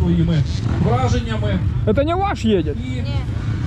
своїми враженнями. Это не ваш едет? І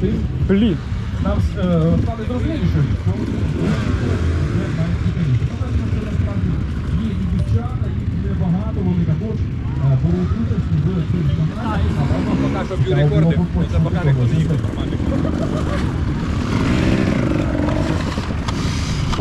ти Блин. нам е, стане зрозуміліше. що Є і дівчата, їх є багато, вони також е, беруть участь в цих змаганнях. Пока що б'ю рекорди, це пока рекорди ніхто нормальний.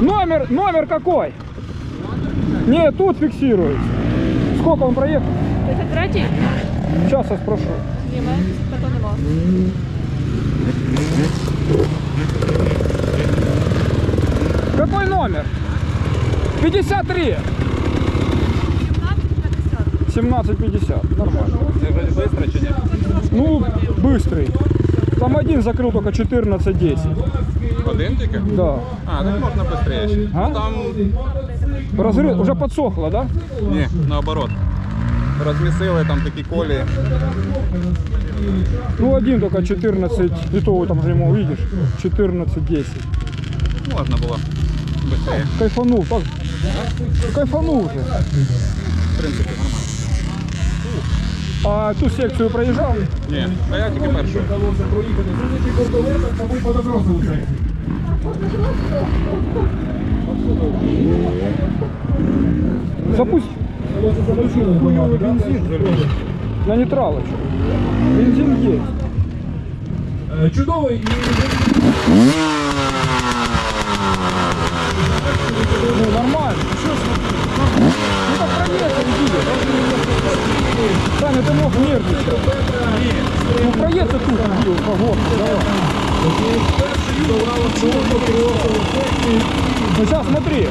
Номер, номер какой? Нет, тут фиксируется. Сколько он проехал? Це третій? Сейчас я спрошу. Ні, мене такого нема. Какой номер? 53. 1750. Нормально. Це вже швидко чи ні? Ну, быстрый. Там один закрыл только 14-10. Один тільки? Да. А, так можна швидше. А? Ну там, Разрыв уже подсохло, да? ні, наоборот. Розмісили там такі колії. Ну, один только 14, и то там же ему увидишь. 14-10. Можна було швидше. Кайфанул, так? Кайфанул уже. В принципі, нормально. А ту секцию проезжал? Ні, а я тільки перший. Вдалося проїхати. Судячи по колесах, мабуть, мотокросову секцію. Запусть Вдалося замочили багато, да? на нейтралочку. Бензин есть. Е, Чудовий і Ну, нормально. Что ж, ну как проехал, видишь. Саня, ты мог нервничать. Ну, проехал тут, видел, погодку, давай. Ну, сейчас смотри.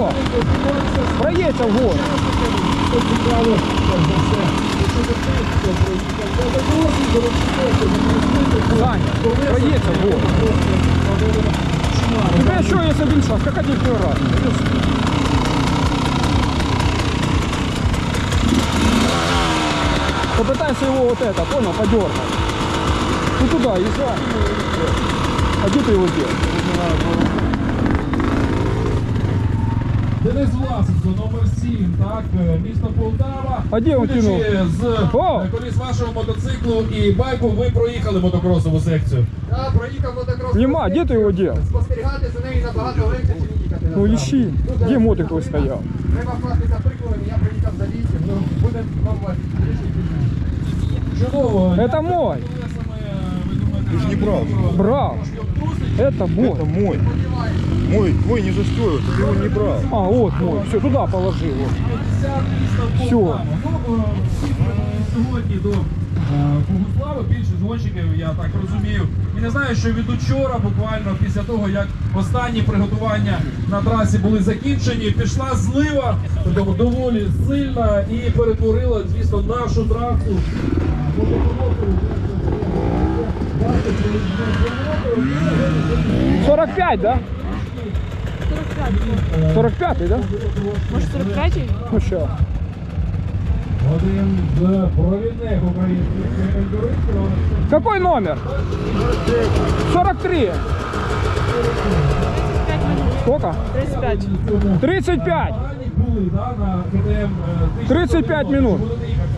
Санек, проедься в город. Саня, проедься в город. У тебя еще есть один шанс, как один второй раз. Попытайся его вот это, понял, подергать. Ну туда, езжай. А где ты его делаешь? Денис Власенко, номер 7, так, е, місто Полтава. А де він Судячи кинув? З О! е, коліс вашого мотоциклу і байку ви проїхали мотокросову секцію. Я проїхав мотокрос. Нема, где ты его дел? Спостерігати за нею набагато легше, ніж їхати Ну назад. ищи, где мотик твой стоял? Треба класти за прикладом, я приїхав за вісім, ну буде вам Чудово. Это мой. Ти ж не брав. Брал. Это мой. Это мой. Мой, твой не застоил, ты его не брал. А, вот мой. Все, туда положил. его. Всё. Ну, е, всі, е, сьогодні до е, Богуслава більшість гонщиків, я так розумію. І не знаю, що від учора, буквально після того, як останні приготування на трасі були закінчені, пішла злива дов- доволі сильна і перетворила, звісно, нашу трасу. 45, да? 45, да? Може 43-й? Ну сейчас. Один з провідних українських ендуристів. Какой номер? 43. 5 минут. Сколько? 35. 35. Ранні були да, на КТМ е, 35 минут. Будете їхати.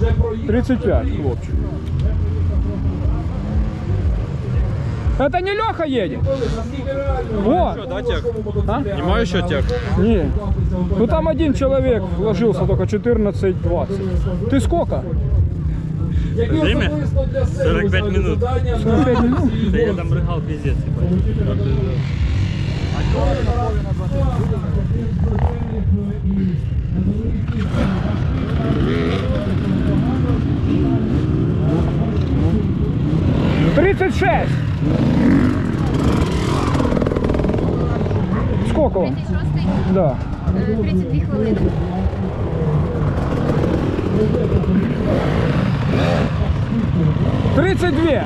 Вже проїхали. 35, хлопчик. Это не Леха едет? Наскільки реально? Во! А? Немає ще тяг? Не. Ну там один человек вложился только 14-20. Ты сколько? Які особисто для себе 45 ставите минут. завдання 45 на минут? цій Да я гонці? там брыгал пиздец, ебать. Тридцать шесть. Сколько он? 36 Да. 32 хвилини. Тридцать две.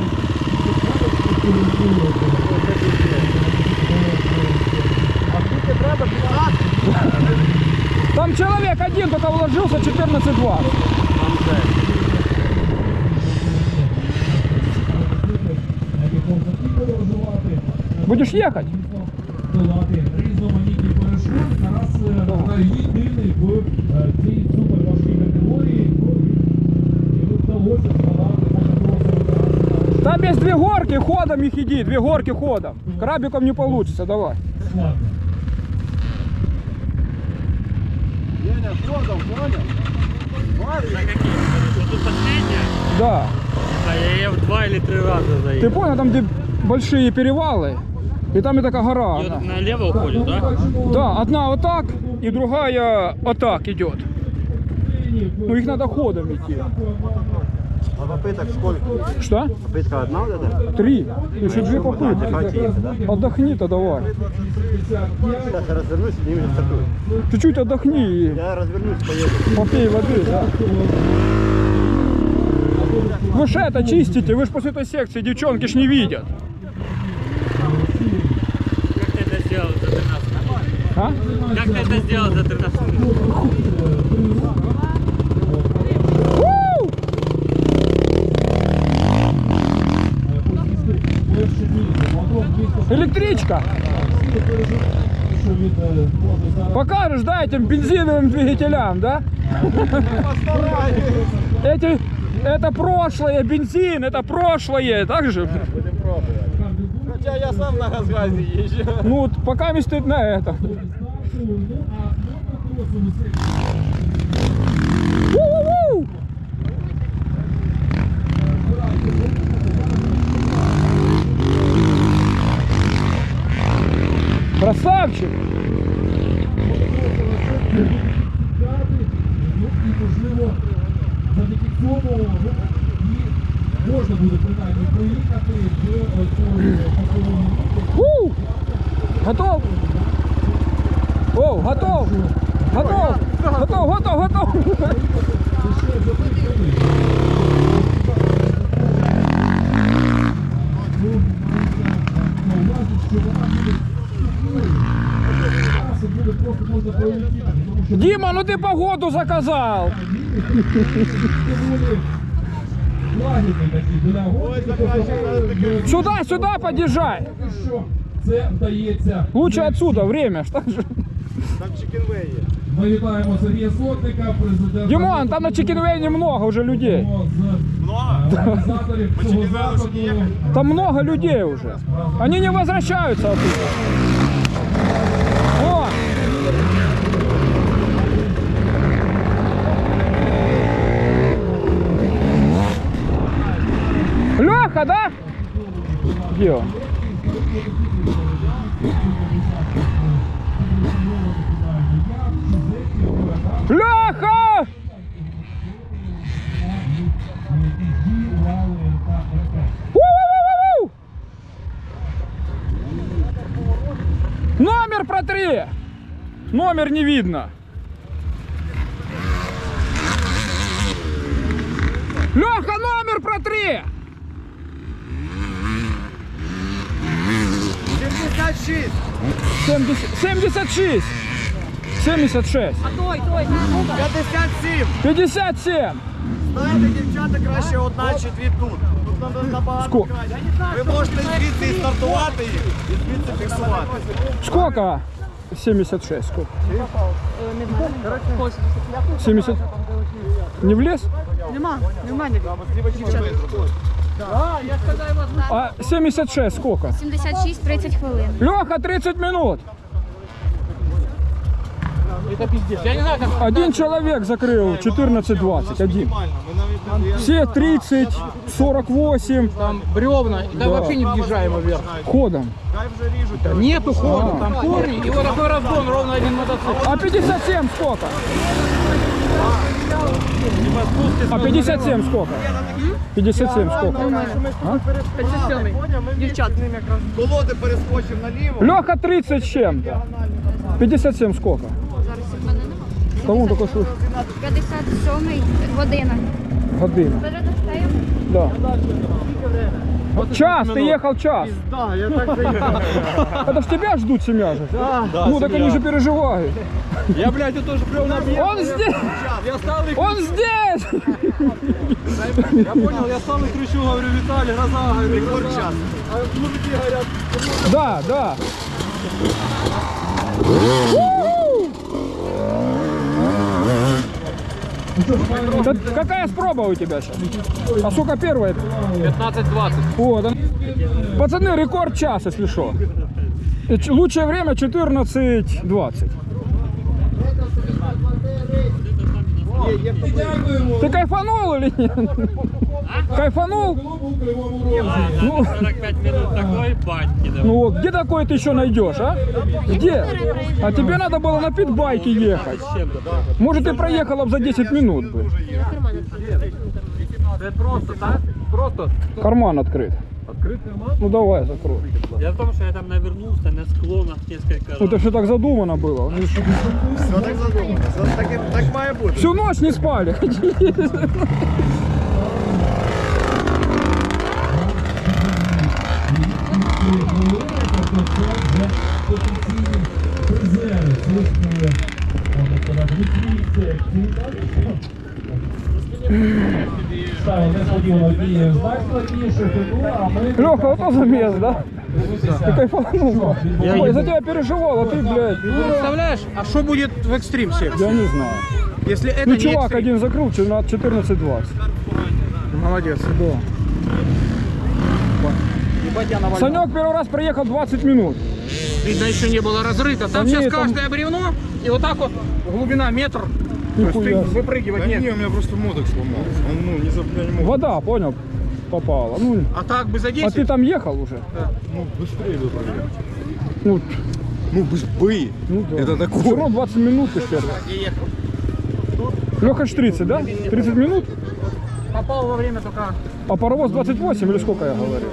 Там человек один только вложился 14-20. Будешь ехать? подолати різноманітні перешкоди. Зараз е, єдиний в е, цій суперважкій категорії. І вдалося здолати мотокросовика. Там есть две горки, ходом их иди, две горки ходом. Крабиком не получится, давай. Складно. Да. А я ее в два или три раза Ты заехал. понял, там где большие перевалы, И там и такая гора. Её она. налево уходит, да? Да, одна вот так, и другая вот так идет. Ну их надо ходом идти. А попыток сколько? Что? Попытка одна вот эта? Три. Еще две попытки. Отдохни-то давай. Сейчас я развернусь и ними стартую. Чуть-чуть отдохни и Я развернусь, поеду. попей воды, да. Вы же это чистите, вы же после этой секции девчонки ж не видят. Как ты это сделал за 13 минут? А? Как ты это сделал за 13 минут? У! Перші місце. Мотор 200 Электричка. що від е, може зараз Покажешь, да, этим бензиновым двигателям, да? Эти, это прошлое, бензин, это прошлое, так же? Хоча я сам на газгазі їжджу. Ну, вот пока стоит на этом. старшого, ну а мотокросову секцію У-у-у! Красавчик! дати, ну і можливо завдяки цьому ну, і можна буде принаймні проїхати в цьому поселенні. У! Готов? О, готов! Готов! Готов, готов, готов! Буде просто можна пролетіти, тому що Дима, ну ты погоду заказал! доволі лагідний такий для гонки. тобто, Сюда, сюда подъезжай! поки що Це вдається. Лучше отсюда, время, что же? Там чикенвей є. Ми вітаємо Сергія Сотника, президента. Димон, там на Чикенвей немного уже людей. З організаторів цього заходу. Там много людей уже. Они не возвращаются оттуда. О! Леха, да? Где он? Леха! Номер протри! Номер не видно. Леха, номер протри! 76! 70, 76. 76. Той, той. 57! 57. Знаєте, дівчата, краще одна чи дві тут. Тут нам набагато Ско- краще. Ви можете звідси і стартувати їх, і звідси фіксувати. Сколько? 76. Сколько? 70. Не влез? Нема, нема не А 76 сколько? 76 30 хвилин. Леха, 30 минут. Это пиздец. Я не знаю, как... Один человек закрыл 14-20. Один. Все 30, 48 Там бревна, и там вообще не въезжаемо вверх. ходом. Нету хода, там корни, и вот такой разгон, ровно один мотоцикл. А 57 сколько? А 57 сколько? 57 сколько? Дівчат. Колоди перескочив наліво. Льоха 30 чим. 57 сколько? Зараз в мене нема. Кому такой слух? 57 година. Година. Передостаємо? Да. Час, ты ехал час. Да, я так заїхав. Это ж тебя ждут семья же. ну так они же переживают. Я, блядь, тут тоже бревна бьет. Он здесь! Я стал и... Он здесь! Я понял, я стал и кричу, говорю, Виталий, Роза, говорю, Рекорд час. А мужики говорят, Да, да. Да какая спроба у тебя сейчас? А сколько первая? 15-20. О, да. Пацаны, рекорд час, если что. Ч- Лучшее время 14.20. Дякуємо Ты кайфанул или нет? Кайфанул? клубу у Кривому Розі. Ну, 45 минут такой баньки. ну вот, где такое ты еще найдешь, а? Где? А тебе надо было на питбайке ехать. Может, ты проехала бы за 10 минут бы. Це просто, так? Просто. Карман открыт. Открыт карман? Ну давай, закрой. Дело в том, что я там навернулся на склонах несколько раз. Ну, это все так задумано было. Ну, Все так задумано. Це Так, і- так має бути. Всю ночь не спали. Леха, вот это замес, да? Ты кайфанул. Ой, за тебя переживал, а ты, блядь, Представляешь, а что будет в экстрим секции? я не знаю. Если это Ну, не чувак экстрим? один закрыл 14-20. Молодец. Да. Санек первый раз проехал 20 минут. Видно, еще не было разрыто. Там Да сейчас нет, там- каждое бревно, и вот так вот глубина метр. Нихуя. Ты выпрыгивать нет. у меня просто модек сломался. Он, ну, не за... не мог. Вода, понял, попала. Ну, А так бы за а 10. ты там ехал уже? Ну, быстрее выпрыгивай. Ну, Ну, бы. ну да. Это такое. Все равно 20 минут еще. Леха ж 30, да? 30 минут? Попал во время только... А паровоз 28 или сколько я говорил?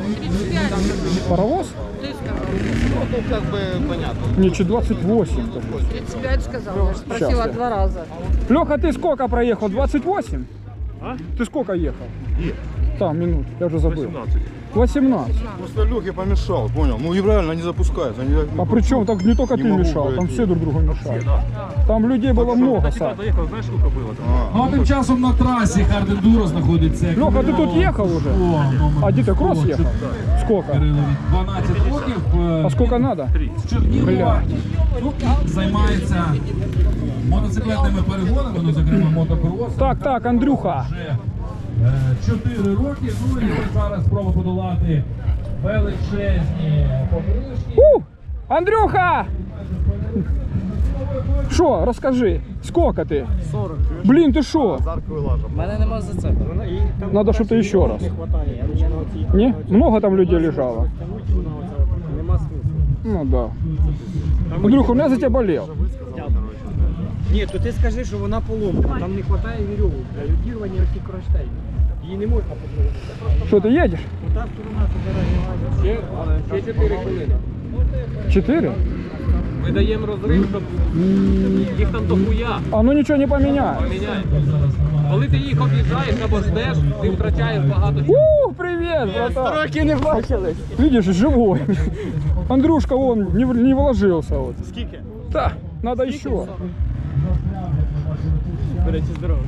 Паровоз? Ну, как бы понятно. Не, че 28. 35 сказала, я же спросила Щас. два раза. Леха, ты сколько проехал? 28? А? Ты сколько ехал? Там, минут, я уже забыл. 18. Просто Лехе помешал, понял? Ну и правильно, они запускаются. Они... А при чем? Так не только Не ты могу, мешал, блядь, там ну. все друг другу мешали. Там людей было много, Саш. Ну, а тим часом на трасі Хардендуро знаходиться. Леха, ты тут ехал уже? О, номер А где ты кросс 100, ехал? Сколько? Кирилові 12 років. е, А сколько надо? з Чернігова. Бля. Ну, і займається мотоциклетними перегонами, ну, зокрема мотокросом. Так, так, Андрюха. Вже 4 роки. Ну і ось зараз спроба подолати величезні покришки. У! Андрюха! Шо, расскажи, сколько ты? 40. Блин, ты шо? Заркою лажа. Мене нема за це. Надо что-то еще раз. Не? Много там людей лежало? Нема смисла. Ну да. Андрюха, у меня за тебя болел. Ні, то ти скажи, що вона поломана. Там не вистачає вірьовок для юдірування оці кронштейни. Її не можна потрогати. Что, ты едешь? Та сторона забирає. Ще, ще 4 хвилини. Четыре? Ми даємо розрив, щоб їх там дохуя А ну ничего не поменяет. міняє. Коли ти їх об'їжджаєш або ждеш, ти втрачаєш багато часу. У, привет, братан. Строки не бачились. Видишь, живой. Андрюшка, он не, в- не вложился. Вот. Скільки? Да, надо еще. Беречі здорово.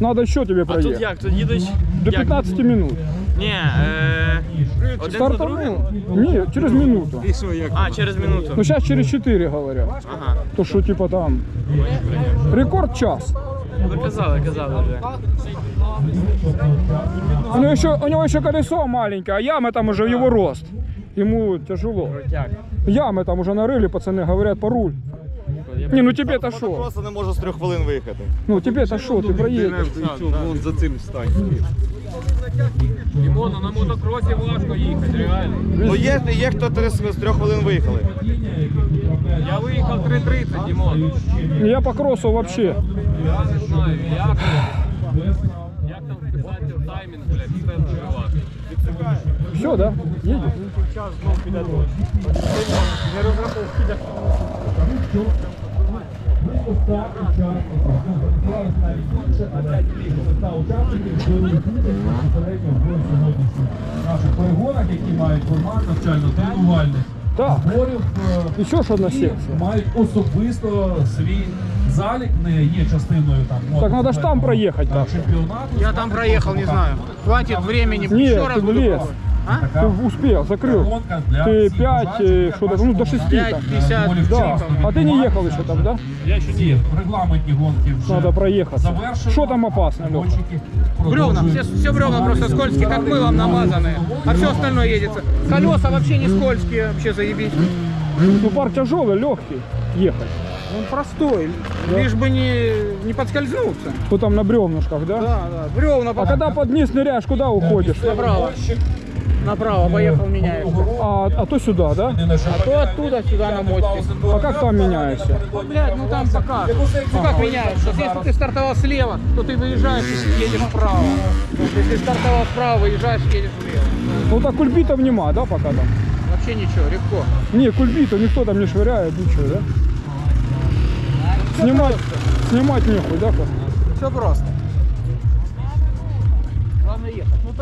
Надо еще тебе А тут проехать. як? Тут їдеш? До як? 15 минут. Ні, е... один за другим? Стартанул. Нет, через минуту. І що, як? А, через минуту. Ну сейчас через 4 говорят. Ага. То что типа там рекорд час. Ви казали, казали вже. У него еще, у него еще колесо маленькое, а ямы там уже в его рост. Ему тяжело. Як? Ямы там уже нарыли, пацаны говорят, по руль. Не, ну тебе-то шо? Просто не може з трьох хвилин виїхати. Ну тебе-то шо, ты проедешь. Вон за цим стань. Дімону, на мотокросі важко їхати, реально. Ну є, є хто три- з трьох хвилин виїхали. Я виїхав 3.30, Дімон. Я по кроссу вообще. Я не знаю, як, як там вписати в таймінг, блядь, все дуже важко. Все, да? Едешь? Час знов піде дощ. Не розраховки для наших перегонах, які мають формат навчально-тренувальних Так. зборів, е, Еще ж одна які секция. мають особисто свій залік, не є частиною там Так надо ж там проехать. так, чемпіонату. Я там проехал, не знаю. Хватит времени. Нет, Еще раз ты в буду лес. пробовать. Ты успел, закрыл. Гонка для Ты всіх 5, бажаючих, что як даже, ну до бачите, 6 вона, там. 50, доволі Да. вчасно А ты не відбувається. ехал еще там, да? Я ще ні, регламентні гонки вже Надо проехаться. завершено. Что там опасно, Леха? Гонщики Бревна, продовжують все, все бревна просто змагатися. скользкие, как мылом намазанные. А все остальное едется. Колеса вообще не скользкие, вообще заебись. Ну пар тяжелый, легкий ехать. Он простой, лишь бы не, не подскользнуться. Кто там на бревнышках, да? Да, да. Бревна А под- когда под низ ныряешь, куда уходишь? направо. Направо поехал, меняется. А, а то сюда, да? А то оттуда сюда на мостик. А как там меняешься? Блядь, ну там пока. Ну как меняешься? Если ты стартовал слева, то ты выезжаешь и едешь вправо. Если стартовал справа, выезжаешь, едешь влево. Ну так кульбитов нема, да, пока там? Вообще ничего, легко. Не, кульбитов никто там не швыряет, ничего, да? Снимать, снимать нехуй, да? Все просто. Главное ехать. Ну,